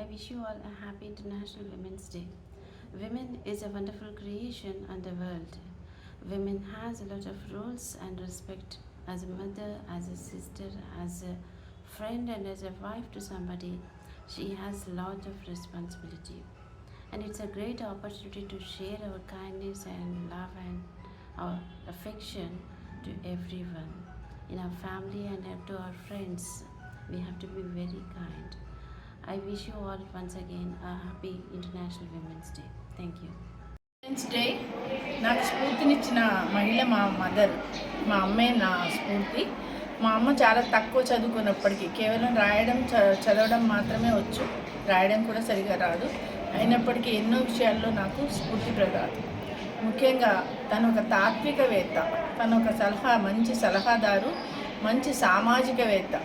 I wish you all a happy International Women's Day. Women is a wonderful creation on the world. Women has a lot of roles and respect as a mother, as a sister, as a friend and as a wife to somebody. She has a lot of responsibility. And it's a great opportunity to share our kindness and love and our affection to everyone. In our family and to our friends, we have to be very kind. I wish you all once again a happy international women's day thank you women's day నాకు స్ఫూర్తినిచ్చిన మహిళ మా mother మా అమ్మే నా స్ఫూర్తి. మా అమ్మ చాలా తక్కువ చదువుకున్నప్పటికీ కేవలం రాయడం చ- చదవడం మాత్రమే వచ్చు. రాయడం కూడా సరిగా రాదు. అయినప్పటికీ ఎన్నో విషయాల్లో నాకు స్ఫూర్తి ప్రదాదు ముఖ్యంగా తను ఒక తాత్వికవేత్త. తను ఒక సలహా మంచి సలహాదారు మంచి సామాజికవేత్త.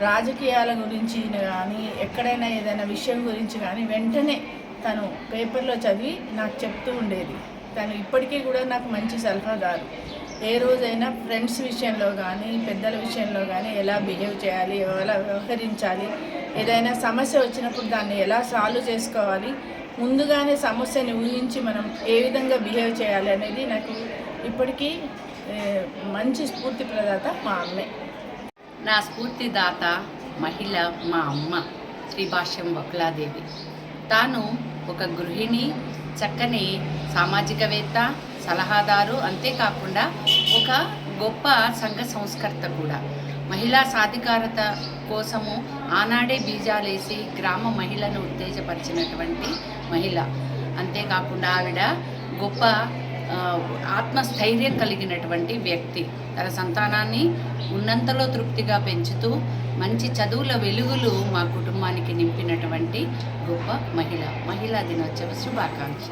రాజకీయాల గురించి కానీ ఎక్కడైనా ఏదైనా విషయం గురించి కానీ వెంటనే తను పేపర్లో చదివి నాకు చెప్తూ ఉండేది. తను ఇప్పటికీ కూడా నాకు మంచి సలహాదారు ఏ రోజైనా ఫ్రెండ్స్ విషయంలో కానీ పెద్దల విషయంలో కానీ ఎలా బిహేవ్ చేయాలి ఎలా వ్యవహరించాలి ఏదైనా సమస్య వచ్చినప్పుడు దాన్ని ఎలా సాల్వ్ చేసుకోవాలి ముందుగానే సమస్యని ఊహించి మనం ఏ విధంగా బిహేవ్ చేయాలి అనేది నాకు ఇప్పటికీ మంచి స్ఫూర్తి ప్రదాత మా అమ్మే. నా స్ఫూర్తిదాత మహిళ మా అమ్మ శ్రీభాష్యం వకులాదేవి. తాను ఒక గృహిణి చక్కని సామాజికవేత్త సలహాదారు అంతేకాకుండా ఒక గొప్ప సంఘ సంస్కర్త కూడా. మహిళా సాధికారత కోసము ఆనాడే బీజాలేసి గ్రామ మహిళను ఉత్తేజపరిచినటువంటి మహిళ. అంతేకాకుండా ఆవిడ గొప్ప ఆత్మస్థైర్యం కలిగినటువంటి వ్యక్తి. తన సంతానాన్ని ఉన్నంతలో తృప్తిగా పెంచుతూ మంచి చదువుల వెలుగులు మా కుటుంబానికి నింపినటువంటి గొప్ప మహిళ. మహిళా దినోత్సవ శుభాకాంక్ష.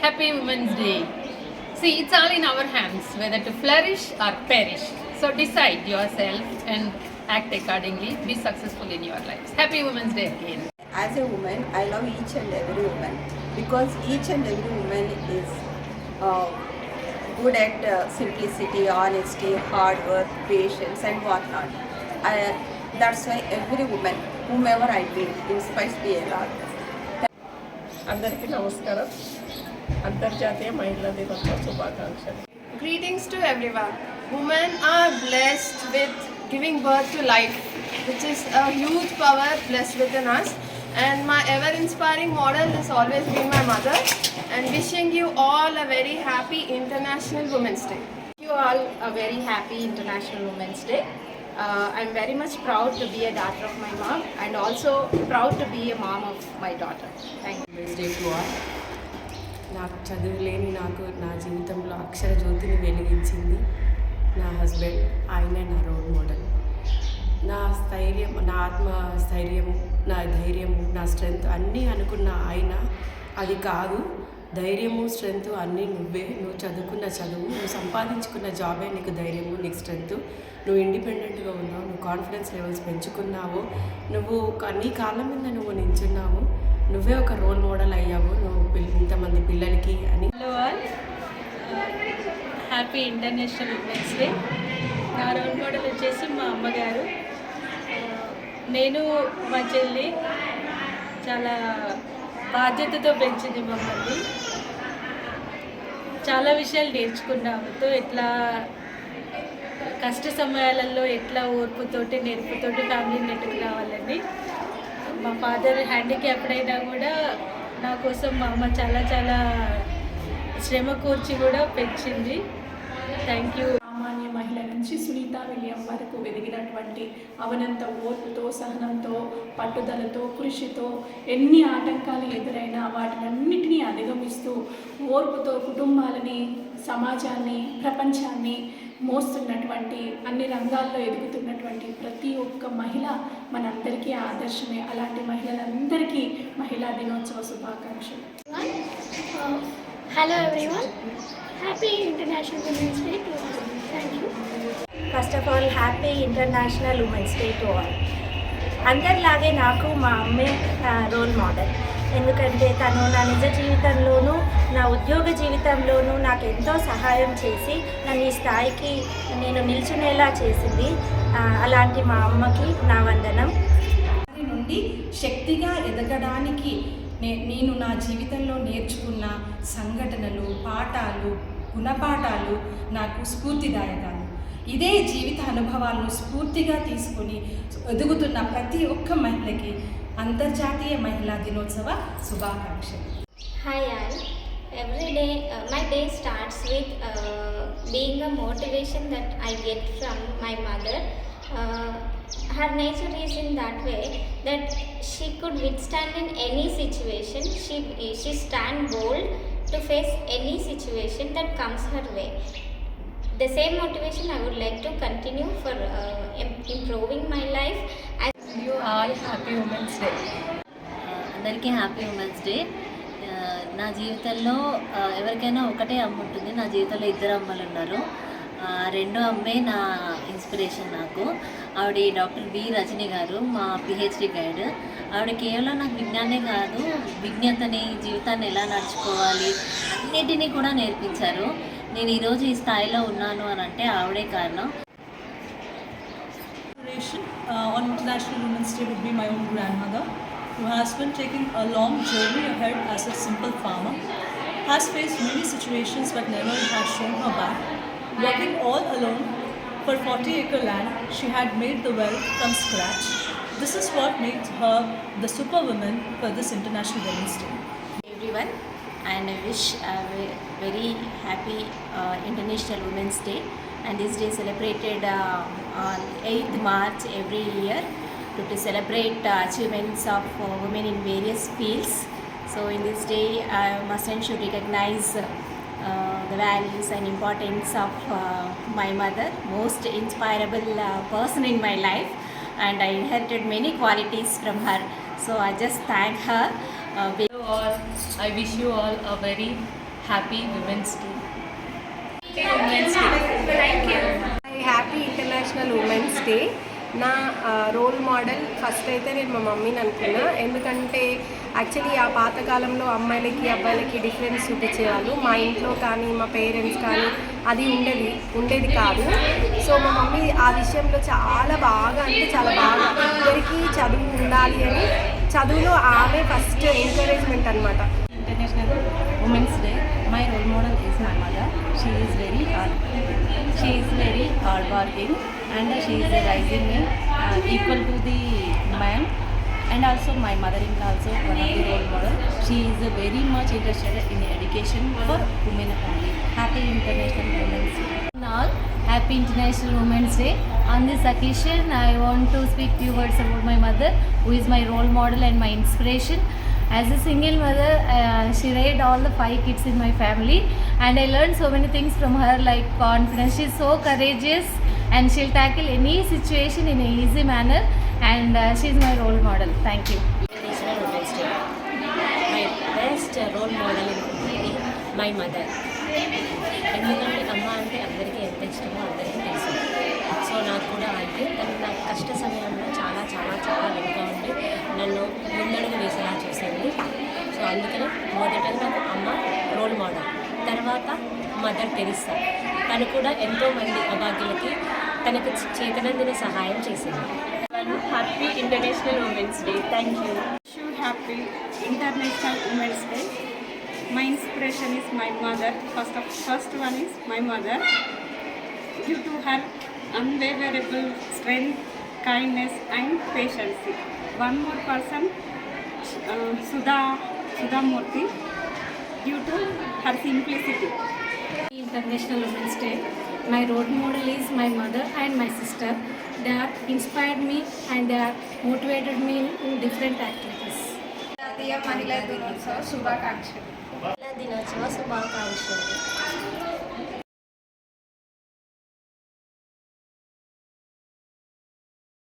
Happy women's day see it's all in our hands whether to flourish or perish so decide your self and act accordingly be successful in your life happy women's day again as a woman I love each and every woman because each and every woman is uh, good at uh, simplicity, honesty, hard work, patience, and whatnot. I, that's why every woman, whomever I meet, inspires me a lot. అందరికీ నమస్కారం అంతర్జాతీయ మహిళా దినోత్సవ శుభాకాంక్షలు Greetings to everyone. Women are blessed with giving birth to life, which is a huge power blessed within us. And my ever inspiring model has always been my mother. And wishing you all a very happy International Women's Day. you all a very happy International Women's Day. Uh, I'm very much proud to be a daughter of my mom and also proud to be a mom of my daughter. Thank you. Best day to all నాకు చదువు లేని నాకు నా జీవితంలో అక్షర జ్యోతిని వెలిగించింది నా husband ఆయనే నా రోల్ మోడల్ నా స్థైర్యం నా ఆత్మ స్థైర్యము నా ధైర్యము నా స్ట్రెంగ్త్ అన్నీ అనుకున్న ఆయన. అది కాదు ధైర్యము స్ట్రెంగ్త్ అన్నీ నువ్వే. నువ్వు చదువుకున్న చదువు నువ్వు సంపాదించుకున్న జాబే నీకు ధైర్యము నీకు స్ట్రెంగ్త్. నువ్వు ఇండిపెండెంట్గా ఉన్నావు నువ్వు కాన్ఫిడెన్స్ లెవెల్స్ పెంచుకున్నావు. నువ్వు నీ కాళ్ళ మీద నువ్వు నించున్నావు. నువ్వే ఒక రోల్ మోడల్ అయ్యావు. నువ్వు పిల్ల ఇంతమంది పిల్లలకి అని. Hello all happy international women's day నా రోల్ మోడల్ వచ్చేసి మా అమ్మగారు. నేను మా చెల్లి చాలా బాధ్యతతో పెంచింది మమ్మల్ని. చాలా విషయాలు నేర్చుకున్నాముతో ఎట్లా కష్ట సమయాలలో ఎట్లా ఓర్పుతోటి నేర్పుతోటి ఫ్యామిలీని నెట్టుకు రావాలని మా ఫాదర్ హ్యాండిక్యాప్డ్ అయినా కూడా నా కోసం మా అమ్మ చాలా చాలా శ్రమ కూర్చి కూడా పెంచింది. థ్యాంక్ యూ సామాన్య మహిళ నుంచి సునీత విలియం వరకు ఎదిగినటువంటి అవనంత ఓర్పుతో సహనంతో పట్టుదలతో కృషితో ఎన్ని ఆటంకాలు ఎదురైనా వాటినన్నిటినీ అధిగమిస్తూ ఓర్పుతో కుటుంబాలని సమాజాన్ని ప్రపంచాన్ని మోస్తున్నటువంటి అన్ని రంగాల్లో ఎదుగుతున్నటువంటి ప్రతి ఒక్క మహిళ మనందరికీ ఆదర్శమే. అలాంటి మహిళలందరికీ మహిళా దినోత్సవ శుభాకాంక్షలు. Hello everyone happy international International Women's first of all happy international women's day to all అందరిలాగే నాకు మా అమ్మే రోల్ మోడల్ ఎందుకంటే తను నా నిజ జీవితంలోనూ నా ఉద్యోగ జీవితంలోనూ నాకు ఎంతో సహాయం చేసి నన్ను ఈ స్థాయికి నేను నిల్చునేలా చేసింది. అలాంటి మా అమ్మకి నా వందనం. నుండి నుండి శక్తిగా ఎదగడానికి నే నేను నా జీవితంలో నేర్చుకున్న సంఘటనలు పాఠాలు గుణపాఠాలు నాకు స్ఫూర్తిదాయకాలు. ఇదే జీవిత అనుభవాలను స్ఫూర్తిగా తీసుకొని ఎదుగుతున్న ప్రతి ఒక్క మహిళకి అంతర్జాతీయ మహిళా దినోత్సవ శుభాకాంక్షలు. Hi all every day my day starts with being a motivation that I get from my mother her nature is in that way that she could with stand in any situation she she stand bold to face any situation that comes her way. The same motivation I would like to continue for uh, im- improving my life. As you all happy women's day అందరికీ happy women's day నా జీవితంలో ఎవరికైనా ఒకటే అమ్మ ఉంటుంది నా జీవితంలో ఇద్దరు అమ్మలు ఉన్నారు రెండో అమ్మే నా ఇన్స్పిరేషన్ నాకు. ఆవిడ డాక్టర్ బి రజని గారు మా పిహెచ్డి గైడ్. ఆవిడ కేవలం నాకు విజ్ఞానే కాదు విజ్ఞతని జీవితాన్ని ఎలా నడుచుకోవాలి అన్నిటినీ కూడా నేర్పించారు. నేను ఈరోజు ఈ స్థాయిలో ఉన్నాను అని అంటే ఆవిడే కారణం. Uh, who has been taking a long journey ahead as a simple farmer, has faced many situations but never has shown her back. Working all alone for 40 acre land, she had made the wealth from scratch. This is what makes her the superwoman for this International Women's Day. everyone and I wish a very happy uh, International Women's Day and this day celebrated uh, on 8th March every year to, to celebrate uh, achievements of uh, women in various fields. So in this day I must and should recognize uh, uh, the values and importance of uh, my mother, most inspirable uh, person in my life and I inherited many qualities from her. So I just thank her. Hello all, I wish you all a very happy Women's Day. Happy Thank you. Happy International Women's Day. నా role model first అయితే నేను మా మమ్మీని అనుకున్నా ఎందుకంటే actually ఆ పాతకాలంలో అమ్మాయిలకి అబ్బాయిలకి డిఫరెన్స్ చూపించేవాళ్ళు మా ఇంట్లో కానీ మా పేరెంట్స్ కానీ అది ఉండేది ఉండేది కాదు సో మా మమ్మీ ఆ విషయంలో చాలా బాగా అంటే చాలా బాగా ఇద్దరికి చదువు ఉండాలి అని చదువులో ఆమె ఫస్ట్ ఎంకరేజ్మెంట్ అనమాట international women's day my role model is my mother. She is. She is very hardworking and she is rising in uh, equal to the man. And also my mother-in-law also one of the role model. She is very much interested in education for women only. Happy International Women's Day. happy international women's day on this occasion i want to speak few words about my mother who is my role model and my inspiration as a single mother uh, she raised all the five kids in my family and i learned so many things from her like confidence she's so courageous and she'll tackle any situation in an easy manner and uh, she's my role model thank you International Women's Day. My best uh, role model in my mother. ఎందుకంటే అమ్మ అంటే అందరికీ ఎంత ఇష్టమో అందరికీ తెలుసు so నాకు కూడా అయితే తను నాకు కష్ట సమయంలో చాలా చాలా చాలా వెళ్తూ ఉండి నన్ను ముందడుగు వేసేలా చూసింది. సో అందుకనే మొదటగా నాకు అమ్మ రోల్ మోడల్ తర్వాత మదర్ తెలుస్తా తను కూడా ఎంతోమంది అభాగ్యులకి తనకు చేతనందిన సహాయం చేసింది. Happy international women's day thank you so happy international women's day my inspiration is my mother first of first one is my mother you too happy unwaverable strength, kindness, and patience. One more person, uh, Sudha Sudha Murthy. Due to her simplicity. International Women's Day. My role model is my mother and my sister. They are inspired me and they are motivated me in different activities. జాతీయ మహిళా దినోత్సవ శుభాకాంక్షలు మహిళా దినోత్సవ శుభాకాంక్షలు